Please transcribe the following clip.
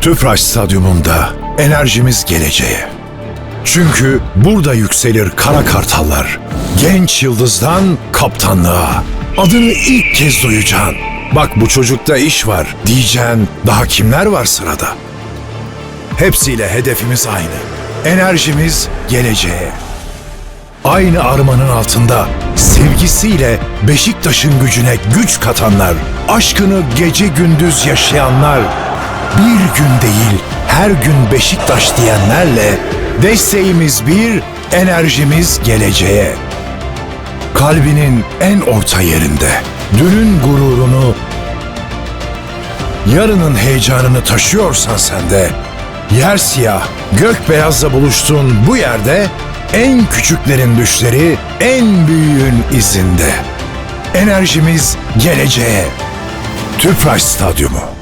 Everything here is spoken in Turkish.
Tüpraş Stadyumunda enerjimiz geleceğe. Çünkü burada yükselir kara kartallar. Genç yıldızdan kaptanlığa. Adını ilk kez duyacaksın. Bak bu çocukta iş var diyeceksin. Daha kimler var sırada? Hepsiyle hedefimiz aynı. Enerjimiz geleceğe. Aynı armanın altında sevgisiyle Beşiktaş'ın gücüne güç katanlar, aşkını gece gündüz yaşayanlar, bir gün değil her gün Beşiktaş diyenlerle desteğimiz bir, enerjimiz geleceğe. Kalbinin en orta yerinde, dünün gururunu, yarının heyecanını taşıyorsan sen de, yer siyah, gök beyazla buluştuğun bu yerde en küçüklerin düşleri en büyüğün izinde. Enerjimiz geleceğe. Tüpraş Stadyumu.